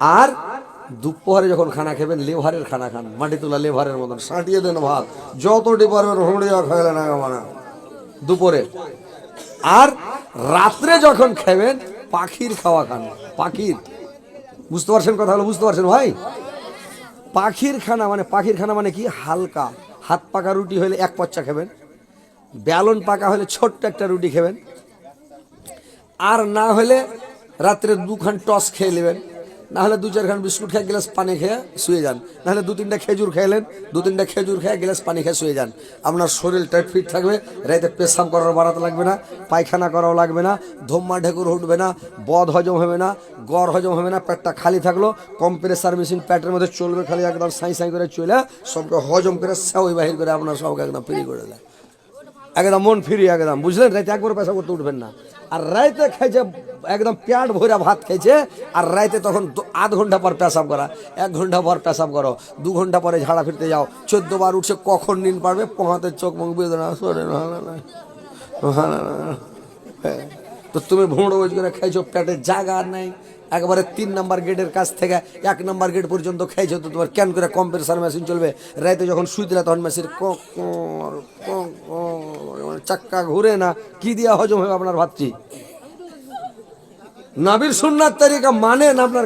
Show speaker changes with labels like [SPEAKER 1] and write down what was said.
[SPEAKER 1] আর দুপুরে যখন খানা খাবেন, লেভারের খানা খান। মাটি তোলা লেভারের মতন, সাঁটিয়ে দেন ভাত। যতটি পারবেন হড়িয়া খাইলে না মানে দুপুরে। আর রাত্রে যখন খাবেন, পাখির খাওয়া খান। পাখির। বুঝতে পারছেন কথা হলো, বুঝতে পারছেন ভাই? পাখির খানা মানে পাখির খানা মানে কি? হালকা। হাত পাকা রুটি হলে এক পচ্চা খাবেন। ব্যালন পাকা হলে ছোট্ট একটা রুটি খাবেন। আর না হলে রাত্রে দুখান টস খেয়ে নেবেন। না হলে দু চারখান বিস্কুট খেয়ে গ্লাস পানি খেয়ে শুয়ে যান। নাহলে দু তিনটা খেজুর খেলেন দু তিনটা খেজুর খেয়ে গ্লাস পানি খেয়ে শুয়ে যান। আপনার শরীর টাইট ফিট থাকবে রাতে পেশাব করার বাড়াতে লাগবে না, পায়খানা করাও লাগবে না, ধম্মা ঢেকুর উঠবে না, বদ হজম হবে না, গড় হজম হবে না, পেটটা খালি থাকল কম্প্রেসার মেশিন পেটের মধ্যে চলবে খালি একদম সাই সাই করে চলে, সবকে হজম করে সাউই বাহির করে আপনার সবকে একদম ফ্রি করে দেয়। একদম মন ফ্রি, একদম। বুঝলেন? রাইতে একবার পেশা করতে উঠবেন না। আর রাইতে খাইছে একদম প্যাট ভরা ভাত খাইছে আর রাইতে তখন আধ ঘণ্টা পর পেশাব করা। এক ঘণ্টা পর পেশাব করো। দু ঘণ্টা পরে ঝাড়া ফিরতে যাও। চোদ্দ বার উঠছে, কখন নিন পারবে? পোহাতে চোখ মুখ বেদনা। তো তুমি ভোঁড় করে খাইছো পেটে জায়গা নাই। একবারে তিন নাম্বার গেটের কাছ থেকে এক নাম্বার গেট পর্যন্ত খাইছো তো তোমার কেন করে কম্প্রেসার মেশিন চলবে? রাইতে যখন শুইতে তখন মেশিন কক চাক্কা ঘুরে না কি দিয়া হজম হবে আপনার ভাতটি নাবির সুন্নার মানে মানেন আপনার